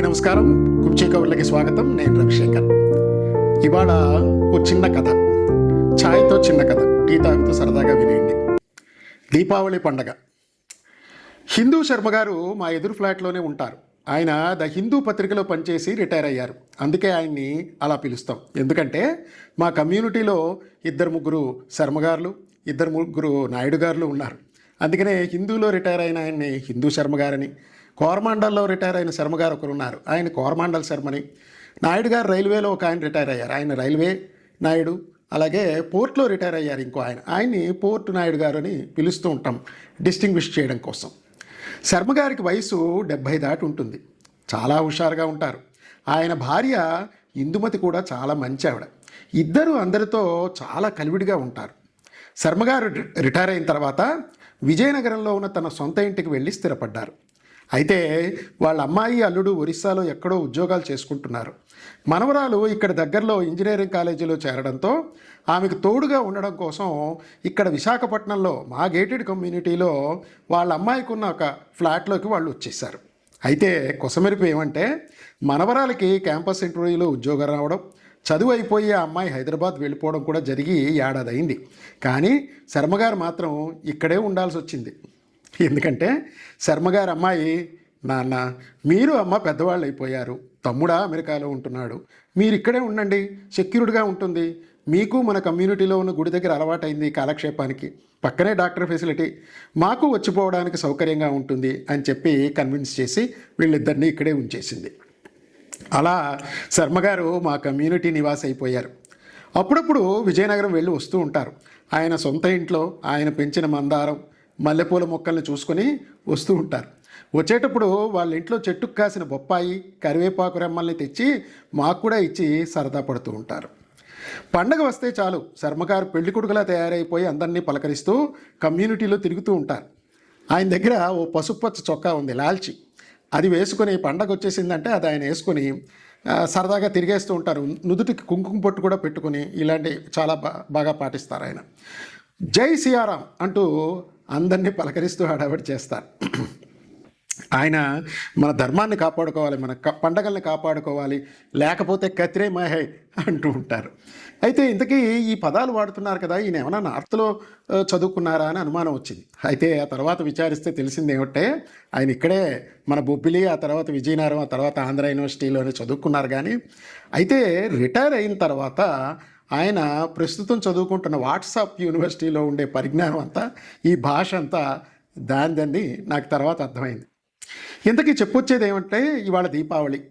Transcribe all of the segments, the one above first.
అందరికీ నమస్కారం. కుప్చే కౌర్లకి స్వాగతం. నేను రవిశేఖర్. ఇవాళ ఓ చిన్న కథ. ఛాయ్తో చిన్న కథ. టీ తాగుతూ సరదాగా వినేయండి. దీపావళి పండగ. హిందూ శర్మ గారు మా ఎదురు ఫ్లాట్లోనే ఉంటారు. ఆయన ద హిందూ పత్రికలో పనిచేసి రిటైర్ అయ్యారు. అందుకే ఆయన్ని అలా పిలుస్తాం. ఎందుకంటే మా కమ్యూనిటీలో ఇద్దరు ముగ్గురు శర్మగారులు ఇద్దరు ముగ్గురు నాయుడు గారులు ఉన్నారు. అందుకనే హిందూలో రిటైర్ అయిన ఆయన్ని హిందూ శర్మ గారని కోరమాండల్లో రిటైర్ అయిన శర్మ గారు ఒకరు ఉన్నారు ఆయన కోరమాండల్ శర్మని. నాయుడు గారు రైల్వేలో ఒక ఆయన రిటైర్ అయ్యారు. ఆయన రైల్వే నాయుడు అలాగే పోర్ట్లో రిటైర్ అయ్యారు ఇంకో ఆయన. ఆయన్ని పోర్టు నాయుడు గారు అని పిలుస్తూ ఉంటాం డిస్టింగ్విష్ చేయడం కోసం. శర్మ గారికి వయసు డెబ్భై దాటి ఉంటుంది. చాలా హుషారుగా ఉంటారు. ఆయన భార్య ఇందుమతి కూడా చాలా మంచి ఆవిడ. ఇద్దరు అందరితో చాలా కలివిడిగా ఉంటారు. శర్మగారు రి- రిటైర్ అయిన తర్వాత విజయనగరంలో ఉన్న తన సొంత ఇంటికి వెళ్ళి స్థిరపడ్డారు. అయితే వాళ్ళ అమ్మాయి అల్లుడు ఒరిస్సాలో ఎక్కడో ఉద్యోగాలు చేసుకుంటున్నారు. మనవరాలు ఇక్కడ దగ్గరలో ఇంజనీరింగ్ కాలేజీలో చేరడంతో ఆమెకు తోడుగా ఉండడం కోసం ఇక్కడ విశాఖపట్నంలో మా గేటెడ్ కమ్యూనిటీలో వాళ్ళ అమ్మాయికి ఉన్న ఒక ఫ్లాట్లోకి వాళ్ళు వచ్చేసారు అయితే కొసమెరుపు ఏమంటే మనవరాలకి క్యాంపస్ ఇంటర్వ్యూలో ఉద్యోగం రావడం చదువు అయిపోయి ఆ అమ్మాయి హైదరాబాద్ వెళ్ళిపోవడం కూడా జరిగి ఏడాది అయింది. కానీ శర్మగారు మాత్రం ఇక్కడే ఉండాల్సి వచ్చింది. ఎందుకంటే శర్మగారు అమ్మాయి నాన్న మీరు అమ్మ పెద్దవాళ్ళు అయిపోయారు తమ్ముడా అమెరికాలో ఉంటున్నాడు. మీరు ఇక్కడే ఉండండి. సెక్యూర్డ్గా ఉంటుంది. మీకు మన కమ్యూనిటీలో ఉన్న గుడి దగ్గర అలవాటైంది కాలక్షేపానికి. పక్కనే డాక్టర్ ఫెసిలిటీ. మాకు వచ్చిపోవడానికి సౌకర్యంగా ఉంటుంది అని చెప్పి కన్విన్స్ చేసి వీళ్ళిద్దరినీ ఇక్కడే ఉంచేసింది. అలా శర్మగారు మా కమ్యూనిటీ నివాస్ అయిపోయారు అప్పుడప్పుడు విజయనగరం వెళ్ళి వస్తూ ఉంటారు. ఆయన సొంత ఇంట్లో ఆయన పెంచిన మందారం మల్లెపూల మొక్కల్ని చూసుకొని వస్తూ ఉంటారు. వచ్చేటప్పుడు వాళ్ళ ఇంట్లో చెట్టుకు కాసిన బొప్పాయి కరివేపాకు రెమ్మల్ని తెచ్చి మాకు కూడా ఇచ్చి సరదా పడుతూ ఉంటారు. పండగ వస్తే చాలు శర్మగారు పెళ్ళి కొడుకులా తయారైపోయి అందరినీ పలకరిస్తూ కమ్యూనిటీలో తిరుగుతూ ఉంటారు. ఆయన దగ్గర ఓ పసుపచ్చ చొక్కా ఉంది లాల్చి. అది వేసుకొని పండగ వచ్చేసిందంటే అది ఆయన వేసుకొని సరదాగా తిరిగేస్తూ ఉంటారు. నుదుటికి కుంకుమ పొట్టు కూడా పెట్టుకొని ఇలాంటి చాలా బాగా పాటిస్తారు ఆయన. జై సియారాం అంటూ అందరినీ పలకరిస్తూ హడావిడి చేస్తారు. ఆయన మన ధర్మాన్ని కాపాడుకోవాలి మన క- పండగల్ని కాపాడుకోవాలి లేకపోతే కత్రే మహే అంటూ ఉంటారు. అయితే ఇంతకీ ఈ పదాలు వాడుతున్నారు కదా ఈయన ఏమైనా నార్త్లో చదువుకున్నారా అని అనుమానం వచ్చింది. అయితే ఆ తర్వాత విచారిస్తే తెలిసింది ఏమిటంటే ఆయన ఇక్కడే మన బొబ్బిలి ఆ తర్వాత విజయనగరం ఆ తర్వాత ఆంధ్ర యూనివర్సిటీలోనే చదువుకున్నారు కానీ అయితే రిటైర్ అయిన తర్వాత ఆయన ప్రస్తుతం చదువుకుంటున్న వాట్సాప్ యూనివర్సిటీలో ఉండే పరిజ్ఞానం అంతా ఈ భాష అంతా దానిదండి నాకు తర్వాత అర్థమైంది. ఇంతకీ చెప్పొచ్చేది ఏమంటే ఇవాళ దీపావళి.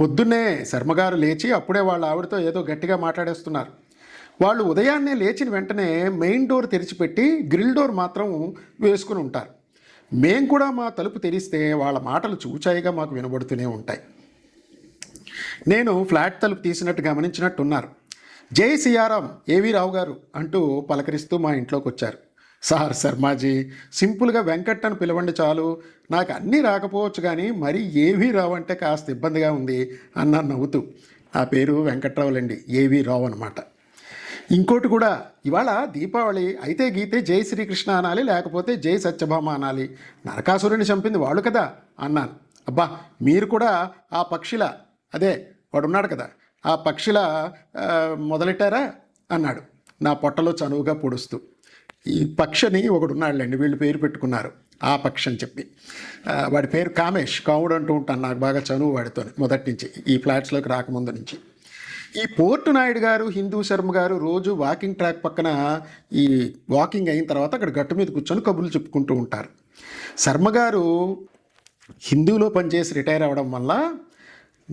పొద్దున్నే శర్మగారు లేచి అప్పుడే వాళ్ళ ఆవిడతో ఏదో గట్టిగా మాట్లాడేస్తున్నారు. వాళ్ళు ఉదయాన్నే లేచిన వెంటనే మెయిన్ డోర్ తెరిచిపెట్టి గ్రిల్ డోర్ మాత్రం వేసుకుని ఉంటారు. మేం కూడా మా తలుపు తెరిస్తే వాళ్ళ మాటలు చూచాయిగా మాకు వినబడుతూనే ఉంటాయి. నేను ఫ్లాట్ తలుపు తీసినట్టు గమనించినట్టున్నారు. జై సియారాం ఏవి రావు గారు అంటూ పలకరిస్తూ మా ఇంట్లోకి వచ్చారు సార్ శర్మాజీ సింపుల్గా వెంకట్ అని పిలవండి చాలు. నాకు అన్నీ రాకపోవచ్చు కానీ మరీ ఏవీ రావంటే కాస్త ఇబ్బందిగా ఉంది అన్నాను నవ్వుతూ. ఆ పేరు వెంకట్రావులండి ఏవి రావు అనమాట ఇంకోటి కూడా ఇవాళ దీపావళి అయితే గీతే జై శ్రీకృష్ణ అనాలి లేకపోతే జై సత్యభామ అనాలి. నరకాసురుని చంపింది వాళ్ళు కదా అన్నాను. అబ్బా మీరు కూడా ఆ పక్షిల. అదే వాడున్నాడు కదా. ఆ పక్షుల మొదలెట్టారా? అన్నాడు. నా పొట్టలో చనువుగా పొడుస్తూ. ఈ పక్షిని ఒకడు వీళ్ళు పేరు పెట్టుకున్నారు. ఆ పక్షి అని చెప్పి. వాడి పేరు కామేష్. కాముడు అంటూ ఉంటాను నాకు బాగా చనువు వాడితో మొదటి నుంచి ఈ ఫ్లాట్స్లోకి రాకముందు నుంచి. ఈ పోర్టు నాయుడు గారు హిందూ శర్మ గారు రోజు వాకింగ్ ట్రాక్ పక్కన ఈ వాకింగ్ అయిన తర్వాత అక్కడ గట్టు మీద కూర్చొని కబుర్లు చెప్పుకుంటూ ఉంటారు. శర్మ గారు హిందూలో పనిచేసి రిటైర్ అవ్వడం వల్ల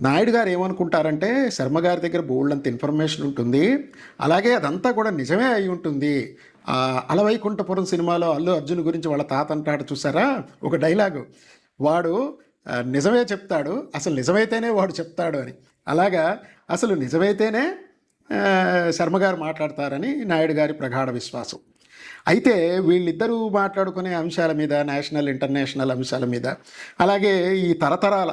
నాయుడు గారు ఏమనుకుంటారంటే శర్మ గారి దగ్గర బోల్డంత ఇన్ఫర్మేషన్ ఉంటుంది అలాగే అదంతా కూడా నిజమే అయి ఉంటుంది. అలవైకుంఠపురం సినిమాలో అల్లు అర్జున్ గురించి వాళ్ళ తాత అంటాడు చూసారా? ఒక డైలాగు వాడు నిజమే చెప్తాడు అసలు నిజమైతేనే వాడు చెప్తాడు అని. అలాగా అసలు నిజమైతేనే శర్మగారు శర్మ గారు మాట్లాడతారని నాయుడు గారి ప్రగాఢ విశ్వాసం. అయితే వీళ్ళిద్దరూ మాట్లాడుకునే అంశాల మీద నేషనల్ ఇంటర్నేషనల్ అంశాల మీద అలాగే ఈ తరతరాల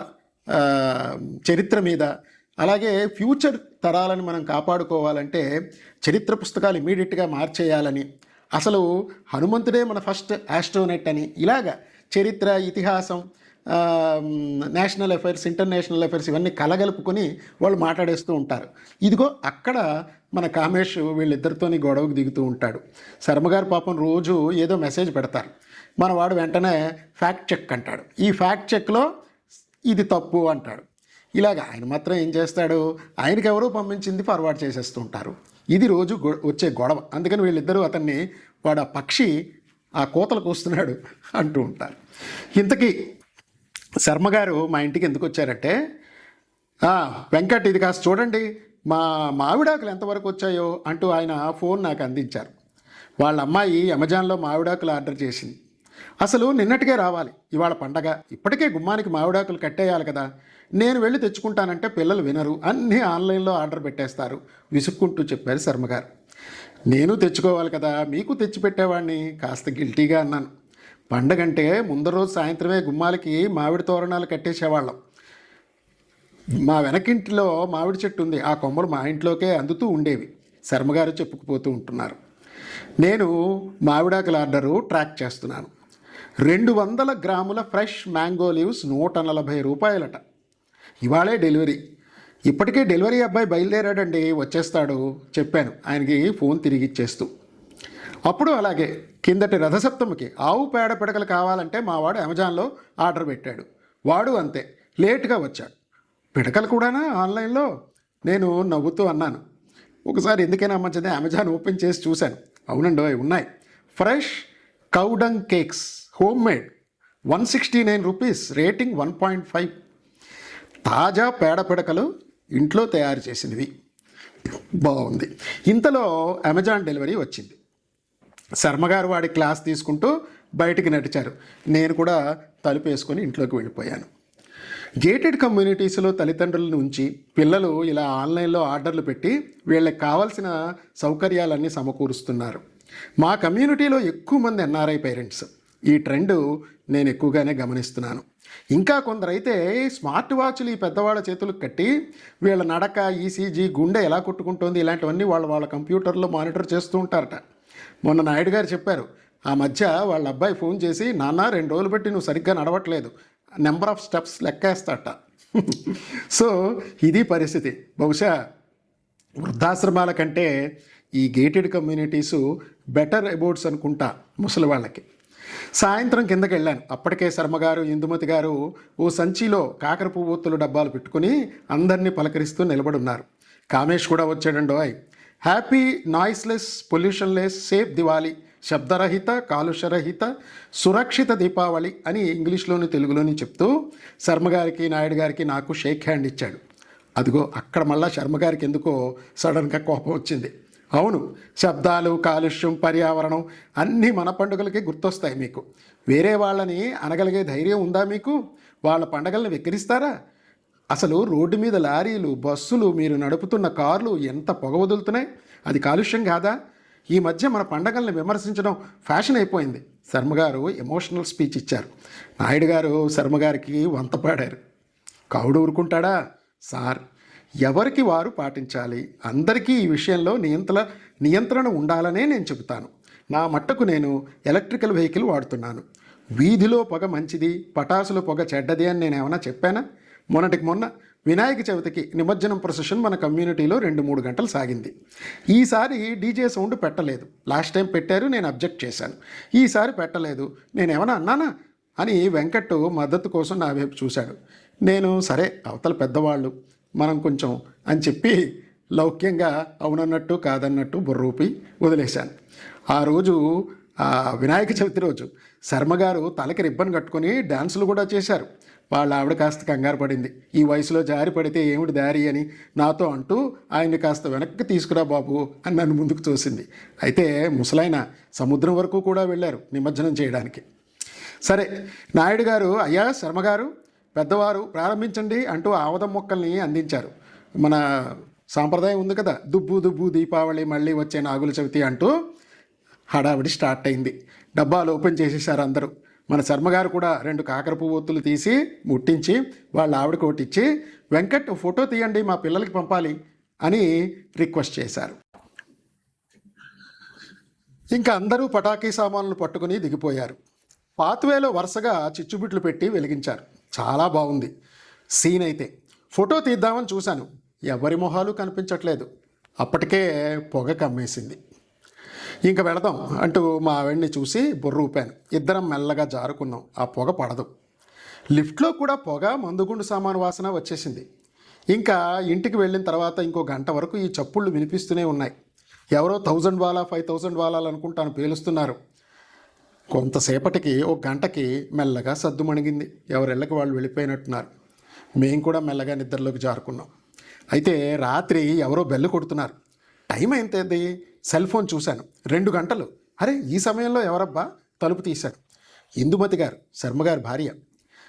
చరిత్ర మీద. అలాగే ఫ్యూచర్ తరాలను మనం కాపాడుకోవాలంటే చరిత్ర పుస్తకాలు ఇమీడియట్గా మార్చేయాలని. అసలు హనుమంతుడే మన ఫస్ట్ ఆస్ట్రోనెట్ అని. ఇలాగా చరిత్ర ఇతిహాసం నేషనల్ అఫైర్స్ ఇంటర్నేషనల్ అఫైర్స్ ఇవన్నీ కలగలుపుకొని వాళ్ళు మాట్లాడేస్తూ ఉంటారు. ఇదిగో అక్కడ మన కామేష్ వీళ్ళిద్దరితోని గొడవకు దిగుతూ ఉంటాడు. శర్మగారు పాపం రోజు ఏదో మెసేజ్ పెడతారు. మన వాడు వెంటనే ఫ్యాక్ట్ చెక్ అంటాడు. ఈ ఫ్యాక్ట్ చెక్లో ఇది తప్పు అంటాడు. ఇలాగ ఆయన మాత్రం ఏం చేస్తాడు? ఆయనకి ఎవరో పంపించింది ఫార్వర్డ్ చేసేస్తూ ఉంటారు ఇది రోజు వచ్చే గొడవ. అందుకని వీళ్ళిద్దరూ అతన్ని వాడు ఆ పక్షి ఆ కోతలకు కూస్తున్నాడు అంటూ ఉంటారు. ఇంతకీ శర్మ గారు మా ఇంటికి ఎందుకు వచ్చారంటే వెంకట్ ఇది కాస్త చూడండి మా మావిడాకులు ఎంతవరకు వచ్చాయో అంటూ ఆయన ఫోన్ నాకు అందించారు. వాళ్ళ అమ్మాయి అమెజాన్లో మావిడాకులు ఆర్డర్ చేసింది. అసలు నిన్నటికే రావాలి. ఇవాళ పండగ. ఇప్పటికే గుమ్మానికి మామిడాకులు కట్టేయాలి కదా. నేను వెళ్ళి తెచ్చుకుంటానంటే పిల్లలు వినరు. అన్నీ ఆన్లైన్లో ఆర్డర్ పెట్టేస్తారు. విసుక్కుంటూ చెప్పారు శర్మగారు నేను తెచ్చుకోవాలి కదా. మీకు తెచ్చిపెట్టేవాడిని కాస్త గిల్టీగా అన్నాను. పండగంటే ముందర రోజు సాయంత్రమే గుమ్మాలకి మామిడి తోరణాలు కట్టేసేవాళ్ళం. మా వెనకింటిలో మామిడి చెట్టు ఉంది. ఆ కొమ్మలు మా ఇంట్లోకే అందుతూ ఉండేవి. శర్మగారు చెప్పుకుపోతూ ఉంటున్నారు. నేను మామిడాకుల ఆర్డరు ట్రాక్ చేస్తున్నాను. రెండు వందల గ్రాముల ఫ్రెష్ మ్యాంగో లీవ్స్ నూట నలభై రూపాయలట. ఇవాళే డెలివరీ. ఇప్పటికే డెలివరీ అబ్బాయి బయలుదేరాడండి వచ్చేస్తాడు చెప్పాను. ఆయనకి ఫోన్ తిరిగి ఇచ్చేస్తూ. అప్పుడు అలాగే కిందటి రథసప్తమికి ఆవు పేడ పిడకలు కావాలంటే మా వాడు అమెజాన్లో ఆర్డర్ పెట్టాడు. వాడు అంతే లేట్గా వచ్చాడు. పిడకలు కూడానా ఆన్లైన్లో? నేను నవ్వుతూ అన్నాను. ఒకసారి ఎందుకైనా మంచిదే అమెజాన్ ఓపెన్ చేసి చూశాను. అవునండి అవి ఉన్నాయి. Fresh cow dung cakes. Home made one sixty nine rupees rating one point five. తాజా పేడ పిడకలు ఇంట్లో తయారు చేసినవి. బాగుంది. ఇంతలో అమెజాన్ డెలివరీ వచ్చింది. శర్మగారు వాడి క్లాస్ తీసుకుంటూ బయటికి నడిచారు. నేను కూడా తలుపు వేసుకొని ఇంట్లోకి వెళ్ళిపోయాను. గేటెడ్ కమ్యూనిటీస్లో తల్లిదండ్రుల నుంచి పిల్లలు ఇలా ఆన్లైన్లో ఆర్డర్లు పెట్టి వీళ్ళకి కావాల్సిన సౌకర్యాలన్నీ సమకూరుస్తున్నారు. మా కమ్యూనిటీలో ఎక్కువ మంది ఎన్ఆర్ఐ పేరెంట్స్. ఈ ట్రెండ్ నేను ఎక్కువగానే గమనిస్తున్నాను. ఇంకా కొందరైతే స్మార్ట్ వాచ్లు ఈ పెద్దవాళ్ళ చేతులకు కట్టి వీళ్ళ నడక ఈసీజీ గుండె ఎలా కొట్టుకుంటుంది ఇలాంటివన్నీ వాళ్ళు వాళ్ళ కంప్యూటర్లో మానిటర్ చేస్తూ ఉంటారట. మొన్న నాయుడు గారు చెప్పారు ఆ మధ్య వాళ్ళ అబ్బాయి ఫోన్ చేసి నాన్న రెండు రోజులు బట్టి నువ్వు సరిగ్గా నడవట్లేదు నెంబర్ ఆఫ్ స్టెప్స్ లెక్కేస్తాట. సో ఇది పరిస్థితి. బహుశా వృద్ధాశ్రమాల కంటే ఈ గేటెడ్ కమ్యూనిటీసు బెటర్ అబౌట్స్ అనుకుంటా ముసలి వాళ్ళకి. సాయంత్రం కిందకి వెళ్ళాను. అప్పటికే శర్మగారు ఇందుమతి గారు ఓ సంచిలో కాకర పువ్వొత్తులు డబ్బాలు పెట్టుకుని అందరినీ పలకరిస్తూ నిలబడున్నారు. కామేష్ కూడా వచ్చాడండోయ్ happy noiseless pollutionless safe Diwali శబ్దరహిత కాలుష్యరహిత సురక్షిత దీపావళి అని ఇంగ్లీష్లోని తెలుగులోని చెప్తూ శర్మగారికి నాయుడు గారికి నాకు షేక్ హ్యాండ్ ఇచ్చాడు. అదిగో అక్కడ మళ్ళా శర్మగారికి ఎందుకో సడన్గా కోపం వచ్చింది. అవును శబ్దాలు కాలుష్యం పర్యావరణం అన్నీ మన పండుగలకి గుర్తొస్తాయి మీకు. వేరే వాళ్ళని అనగలిగే ధైర్యం ఉందా మీకు? వాళ్ళ పండగల్ని వెక్కిరిస్తారా? అసలు రోడ్డు మీద లారీలు బస్సులు మీరు నడుపుతున్న కార్లు ఎంత పొగ వదులుతున్నాయి? అది కాలుష్యం కాదా? ఈ మధ్య మన పండగల్ని విమర్శించడం ఫ్యాషన్ అయిపోయింది. శర్మగారు ఎమోషనల్ స్పీచ్ ఇచ్చారు. నాయుడు గారు శర్మగారికి వంత పాడారు. ఊరుకుంటాడా? సార్. ఎవరికి వారు పాటించాలి? అందరికీ ఈ విషయంలో నియంత్రణ నియంత్రణ ఉండాలనే నేను చెబుతాను. నా మట్టుకు నేను ఎలక్ట్రికల్ వెహికల్ వాడుతున్నాను. వీధిలో పొగ మంచిది పటాసుల పొగ చెడ్డది అని నేను ఏమైనా చెప్పానా? మొన్నటికి మొన్న వినాయక చవితికి నిమజ్జనం ప్రొసెషన్ మన కమ్యూనిటీలో రెండు మూడు గంటలు సాగింది. ఈసారి డీజే సౌండ్ పెట్టలేదు. లాస్ట్ టైం పెట్టారు నేను అబ్జెక్ట్ చేశాను. ఈసారి పెట్టలేదు. నేను అన్నానా? అని వెంకట్ మద్దతు కోసం నా వైపు చూశాడు. నేను సరే అవతల పెద్దవాళ్ళు. మనం కొంచెం అని చెప్పి లౌక్యంగా అవునన్నట్టు కాదన్నట్టు బుర్రూపి వదిలేశాను. ఆ రోజు వినాయక చవితి రోజు శర్మగారు తలకి రిబ్బన్ కట్టుకొని డ్యాన్సులు కూడా చేశారు. వాళ్ళ ఆవిడ కాస్త కంగారు పడింది. ఈ వయసులో జారి పడితే ఏమిటి దారి అని నాతో అంటూ ఆయన్ని కాస్త వెనక్కి తీసుకురా బాబు అని నన్ను ముందుకు చూసింది అయితే ముసలాయన సముద్రం వరకు కూడా వెళ్ళారు నిమజ్జనం చేయడానికి. సరే నాయుడు గారు అయ్యా శర్మగారు పెద్దవారు ప్రారంభించండి అంటూ ఆవదం మొక్కల్ని అందించారు. మన సాంప్రదాయం ఉంది కదా దుబ్బు దుబ్బు దీపావళి మళ్ళీ వచ్చే నాగుల చవితి అంటూ హడావిడి స్టార్ట్ అయింది. డబ్బాలు ఓపెన్ చేసేసారు అందరూ. మన శర్మగారు కూడా రెండు కాకర పువ్వొత్తులు తీసి ముట్టించి వాళ్ళ ఆవిడకి ఒకటి ఇచ్చి వెంకట్ ఫోటో తీయండి మా పిల్లలకి పంపాలి అని రిక్వెస్ట్ చేశారు. ఇంకా అందరూ పటాకీ సామాన్లు పట్టుకుని దిగిపోయారు. పాత్వేలో వరుసగా చిచ్చుబిట్లు పెట్టి వెలిగించారు. చాలా బాగుంది. సీన్ అయితే ఫోటో తీద్దామని చూశాను. ఎవరి మొహాలు కనిపించట్లేదు. అప్పటికే పొగ కమ్మేసింది. ఇంక వెళదాం అంటూ మా ఆవిడ్ని చూసి బుర్ర ఊపాను. ఇద్దరం మెల్లగా జారుకున్నాం. ఆ పొగ పడదు. లిఫ్ట్లో కూడా పొగ మందుగుండు సామాను వాసన వచ్చేసింది. ఇంకా ఇంటికి వెళ్ళిన తర్వాత ఇంకో గంట వరకు ఈ చప్పుళ్ళు వినిపిస్తూనే ఉన్నాయి. ఎవరో థౌజండ్ వాలా ఫైవ్ థౌజండ్ వాలాలు అనుకుంటాను పేలుస్తున్నారు. కొంతసేపటికి ఒక గంటకి మెల్లగా సద్దుమణిగింది ఎవరెళ్ళకి వాళ్ళు వెళ్ళిపోయినట్టున్నారు. మేము కూడా మెల్లగా నిద్రలోకి జారుకున్నాం. అయితే రాత్రి ఎవరో బెల్లు కొడుతున్నారు. టైం ఎంతది? సెల్ ఫోన్ చూశాను. రెండు గంటలు. అరే ఈ సమయంలో ఎవరబ్బా? తలుపు తీశారు. ఇందుమతి గారు శర్మగారి భార్య.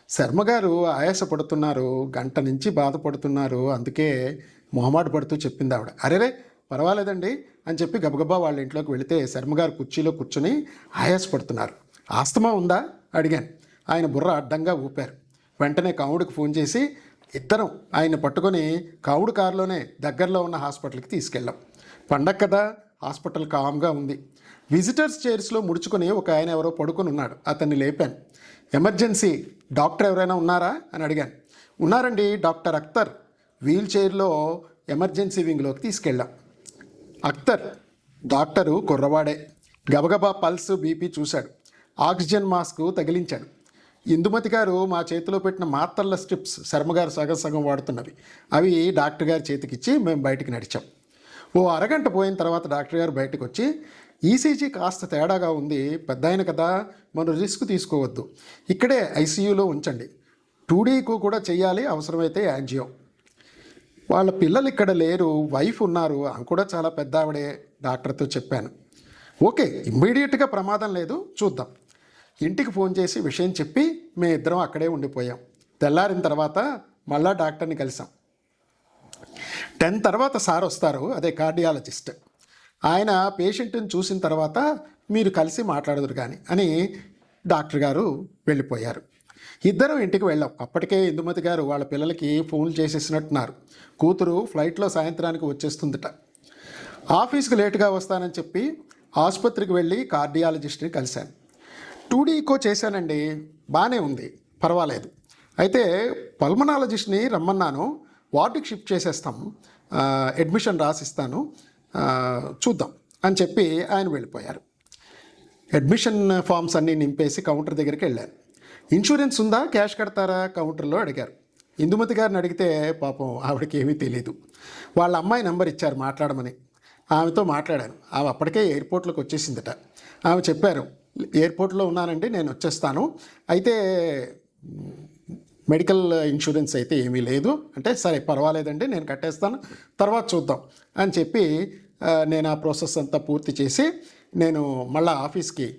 శర్మగారు ఆయాసపడుతున్నారు గంట నుంచి బాధపడుతున్నారు. అందుకే మొహమాట పడుతూ చెప్పింది ఆవిడ. అరేరే పర్వాలేదండి అని చెప్పి గబగబా వాళ్ళ ఇంట్లోకి వెళితే శర్మగారు కుర్చీలో కూర్చుని ఆయాసపడుతున్నారు. ఆస్తమా ఉందా? అడిగాను. ఆయన బుర్ర అడ్డంగా ఊపారు. వెంటనే కాముడికి ఫోన్ చేసి ఇద్దరం ఆయన పట్టుకొని కాముడు కారులోనే దగ్గరలో ఉన్న హాస్పిటల్కి తీసుకెళ్ళాం. పండగ కదా హాస్పిటల్ కామ్గా ఉంది. విజిటర్స్ చైర్స్లో ముడుచుకొని ఒక ఆయన ఎవరో పడుకొని ఉన్నాడు. అతన్ని లేపాను. ఎమర్జెన్సీ డాక్టర్ ఎవరైనా ఉన్నారా అని అడిగాను. ఉన్నారండి డాక్టర్ అఖ్తర్ వీల్ చైర్లో ఎమర్జెన్సీ వింగ్లోకి తీసుకెళ్ళాం. అఖ్తర్ డాక్టరు కుర్రవాడే. గబగబా పల్స్ బీపీ చూశాడు. ఆక్సిజన్ మాస్క్ తగిలించాడు. ఇందుమతి గారు మా చేతిలో పెట్టిన మాత్రల స్ట్రిప్స్ శర్మగారు సగం సగం వాడుతున్నవి. అవి డాక్టర్ గారి చేతికిచ్చి మేము బయటికి నడిచాం. ఓ అరగంట పోయిన తర్వాత డాక్టర్ గారు బయటకు వచ్చి ఈసీజీ కాస్త తేడాగా ఉంది. పెద్ద ఆయన కదా మనం రిస్క్ తీసుకోవద్దు. ఇక్కడే ఐసీయూలో ఉంచండి. టూడీకు కూడా చేయాలి అవసరమైతే యాంజియో. వాళ్ళ పిల్లలు ఇక్కడ లేరు వైఫ్ ఉన్నారు ఆమె కూడా చాలా పెద్ద ఆవిడే డాక్టర్తో చెప్పాను. ఓకే ఇమ్మీడియట్గా ప్రమాదం లేదు చూద్దాం. ఇంటికి ఫోన్ చేసి విషయం చెప్పి మేము ఇద్దరం అక్కడే ఉండిపోయాం. తెల్లారిన తర్వాత మళ్ళా డాక్టర్ని కలిసాం. టెన్ తర్వాత సార్ వస్తారు అదే కార్డియాలజిస్ట్. ఆయన పేషెంట్ని చూసిన తర్వాత మీరు కలిసి మాట్లాడదురు కానీ అని డాక్టర్ గారు వెళ్ళిపోయారు. ఇద్దరం ఇంటికి వెళ్ళాం. అప్పటికే ఇందుమతి గారు వాళ్ళ పిల్లలకి ఫోన్లు చేసేసినట్టున్నారు. కూతురు ఫ్లైట్లో సాయంత్రానికి వచ్చేస్తుందట. ఆఫీస్కి లేటుగా వస్తానని చెప్పి ఆసుపత్రికి వెళ్ళి కార్డియాలజిస్ట్ని కలిశాను. టూ డీకో చేశానండి. బాగానే ఉంది. పర్వాలేదు. అయితే పల్మనాలజిస్ట్ని రమ్మన్నాను. వార్డుకి షిఫ్ట్ చేసేస్తాం. అడ్మిషన్ రాసిస్తాను. చూద్దాం అని చెప్పి ఆయన వెళ్ళిపోయారు. అడ్మిషన్ ఫామ్స్ అన్నీ నింపేసి కౌంటర్ దగ్గరికి వెళ్ళాను. ఇన్సూరెన్స్ ఉందా? క్యాష్ కడతారా? కౌంటర్లో అడిగారు. ఇందుమతి గారిని అడిగితే పాపం ఆవిడకి ఏమీ తెలియదు వాళ్ళ అమ్మాయి నెంబర్ ఇచ్చారు మాట్లాడమని. ఆమెతో మాట్లాడాను. ఆమె అప్పటికే ఎయిర్పోర్ట్లోకి వచ్చేసిందట. ఆమె చెప్పారు ఎయిర్పోర్ట్లో ఉన్నానండి నేను వచ్చేస్తాను. అయితే మెడికల్ ఇన్సూరెన్స్ అయితే ఏమీ లేదు. అంటే సరే పర్వాలేదండి నేను కట్టేస్తాను. తర్వాత చూద్దాం. అని చెప్పి నేను ఆ ప్రాసెస్ అంతా పూర్తి చేసి నేను మళ్ళీ ఆఫీస్కి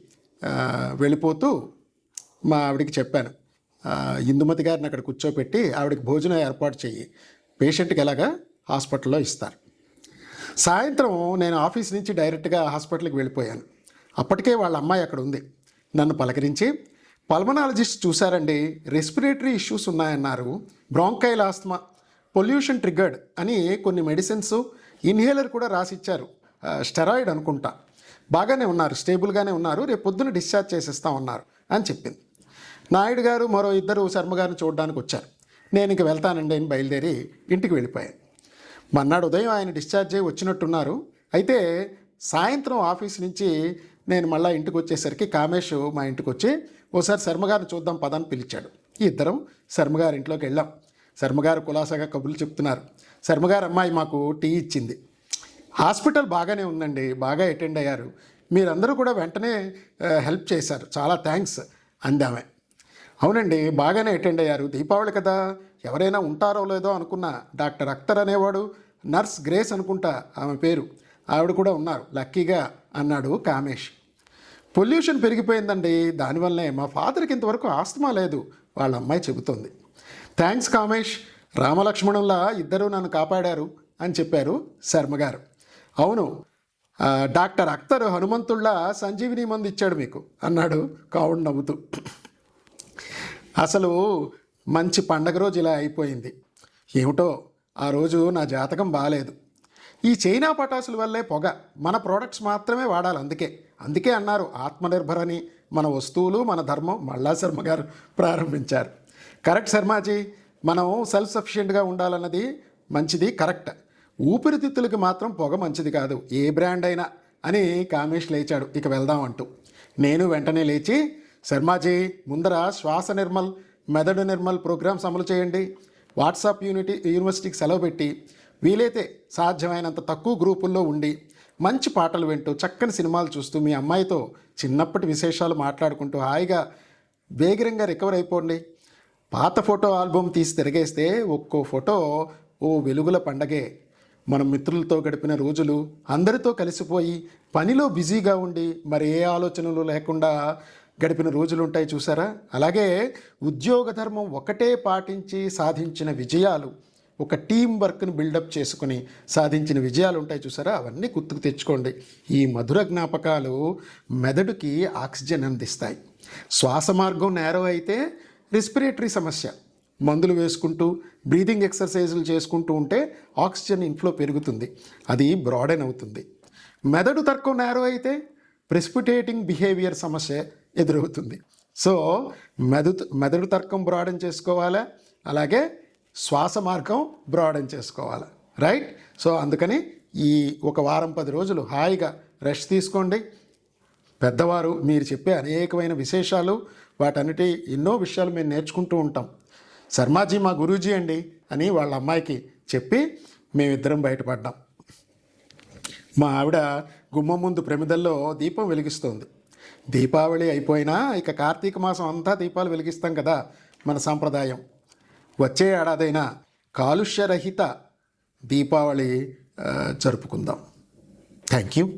వెళ్ళిపోతూ మా ఆవిడకి చెప్పాను. ఇందుమతి గారిని అక్కడ కూర్చోపెట్టి ఆవిడకి భోజనం ఏర్పాటు చెయ్యి. పేషెంట్కి ఎలాగా హాస్పిటల్లో ఇస్తారు. సాయంత్రం నేను ఆఫీస్ నుంచి డైరెక్ట్గా హాస్పిటల్కి వెళ్ళిపోయాను. అప్పటికే వాళ్ళ అమ్మాయి అక్కడ ఉంది. నన్ను పలకరించి పల్మనాలజిస్ట్ చూశారండి రెస్పిరేటరీ ఇష్యూస్ ఉన్నాయన్నారు బ్రాంకైల్ ఆస్మా పొల్యూషన్ ట్రిగర్డ్ అని కొన్ని మెడిసిన్స్ ఇన్హేలర్ కూడా రాసిచ్చారు. స్టెరాయిడ్ అనుకుంటా. బాగానే ఉన్నారు స్టేబుల్గానే ఉన్నారు రేపు పొద్దున డిశ్చార్జ్ చేసేస్తా ఉన్నారు అని చెప్పింది. నాయుడు గారు మరో ఇద్దరు శర్మ గారిని చూడడానికి వచ్చారు. నేను ఇంక వెళ్తానండి అని బయలుదేరి ఇంటికి వెళ్ళిపోయాను. మన్నాడు ఉదయం ఆయన డిశ్చార్జ్ అయ్యి వచ్చినట్టున్నారు. అయితే సాయంత్రం ఆఫీస్ నుంచి నేను మళ్ళీ ఇంటికి వచ్చేసరికి కామేష్ మా ఇంటికి వచ్చి ఓసారి శర్మగారిని చూద్దాం పదని పిలిచాడు. ఈ ఇద్దరం శర్మగారి ఇంట్లోకి వెళ్ళాం. శర్మగారు కులాసాగా కబుర్లు చెప్తున్నారు. శర్మగారు అమ్మాయి మాకు టీ ఇచ్చింది. హాస్పిటల్ బాగానే ఉందండి బాగా అటెండ్ అయ్యారు. మీరందరూ కూడా వెంటనే హెల్ప్ చేశారు. చాలా థ్యాంక్స్ అందామె. అవునండి బాగానే అటెండ్ అయ్యారు. దీపావళి కదా? ఎవరైనా ఉంటారో లేదో అనుకున్న డాక్టర్ అఖ్తర్ అనేవాడు నర్స్ గ్రేస్ అనుకుంటా ఆమె పేరు. ఆవిడ కూడా ఉన్నారు. లక్కీగా అన్నాడు కామేష్. పొల్యూషన్ పెరిగిపోయిందండి. దానివల్లనే మా ఫాదర్కి ఇంతవరకు ఆస్తమా లేదు వాళ్ళ అమ్మాయి చెబుతోంది. థ్యాంక్స్ కామేష్. రామలక్ష్మణుల్లా ఇద్దరూ నన్ను కాపాడారు అని చెప్పారు శర్మ గారు. అవును డాక్టర్ అఖ్తర్ హనుమంతుళ్ళ సంజీవిని మందు ఇచ్చాడు మీకు అన్నాడు కావుడు నవ్వుతూ. అసలు మంచి పండగ రోజు ఇలా అయిపోయింది. ఏమిటో ఆ రోజు నా జాతకం బాగాలేదు ఈ చైనా పటాసుల వల్లే పొగ. మన ప్రోడక్ట్స్ మాత్రమే వాడాలి అందుకే. అందుకే అన్నారు ఆత్మనిర్భర్ అని మన వస్తువులు మన ధర్మం మల్లా శర్మ గారు ప్రారంభించారు. కరెక్ట్ శర్మాజీ మనం సెల్ఫ్ సఫిషియెంట్గా ఉండాలన్నది మంచిది కరెక్ట్. ఊపిరితిత్తులకి మాత్రం పొగ మంచిది కాదు. ఏ బ్రాండ్ అయినా అని కామేష్ లేచాడు. ఇక వెళ్దాం అంటూ. నేను వెంటనే లేచి శర్మాజీ ముందర శ్వాస నిర్మల్ మెదడు నిర్మల్ ప్రోగ్రామ్స్ అమలు చేయండి. వాట్సాప్ యూనిటీ యూనివర్సిటీకి సెలవు పెట్టి వీలైతే సాధ్యమైనంత తక్కువ గ్రూపుల్లో ఉండి మంచి పాటలు వింటూ చక్కని సినిమాలు చూస్తూ మీ అమ్మాయితో చిన్నప్పటి విశేషాలు మాట్లాడుకుంటూ హాయిగా వేగరంగా రికవర్ అయిపోండి. పాత ఫోటో ఆల్బమ్ తీసి తిరగేస్తే ఒక్కో ఫోటో ఓ వెలుగుల పండగే. మన మిత్రులతో గడిపిన రోజులు అందరితో కలిసిపోయి పనిలో బిజీగా ఉండి మరి ఏ ఆలోచనలు లేకుండా గడిపిన రోజులు ఉంటాయి చూసారా? అలాగే ఉద్యోగ ధర్మం ఒకటే పాటించి సాధించిన విజయాలు ఒక టీం వర్క్ని బిల్డప్ చేసుకుని సాధించిన విజయాలు ఉంటాయి చూసారా? అవన్నీ గుర్తుకు తెచ్చుకోండి. ఈ మధుర జ్ఞాపకాలు మెదడుకి ఆక్సిజన్ అందిస్తాయి. శ్వాస మార్గం నేరో అయితే రెస్పిరేటరీ సమస్య. మందులు వేసుకుంటూ బ్రీదింగ్ ఎక్సర్సైజులు చేసుకుంటూ ఉంటే ఆక్సిజన్ ఇన్ఫ్లో పెరుగుతుంది. అది బ్రాడెన్ అవుతుంది. మెదడు తర్కం నేరో అయితే ప్రెసిపిటేటింగ్ బిహేవియర్ సమస్య ఎదురవుతుంది. సో మెదు మెదడు తర్కం బ్రాడన్ చేసుకోవాలా? అలాగే శ్వాస మార్గం బ్రాడన్ చేసుకోవాలి? రైట్? సో అందుకని ఈ ఒక వారం పది రోజులు హాయిగా రెస్ట్ తీసుకోండి. పెద్దవారు మీరు చెప్పే అనేకమైన విశేషాలు వాటన్నిటి ఎన్నో విషయాలు మేము నేర్చుకుంటూ ఉంటాం. శర్మాజీ మా గురూజీ అండి అని వాళ్ళ అమ్మాయికి చెప్పి మేమిద్దరం బయటపడ్డాం. మా ఆవిడ గుమ్మం ముందు ప్రమిదల్లో దీపం వెలిగిస్తోంది. దీపావళి అయిపోయినా ఇక కార్తీక మాసం అంతా దీపాలు వెలిగిస్తాం కదా మన సాంప్రదాయం. వచ్చే ఏడాదైనా కాలుష్యరహిత దీపావళి జరుపుకుందాం. Thank you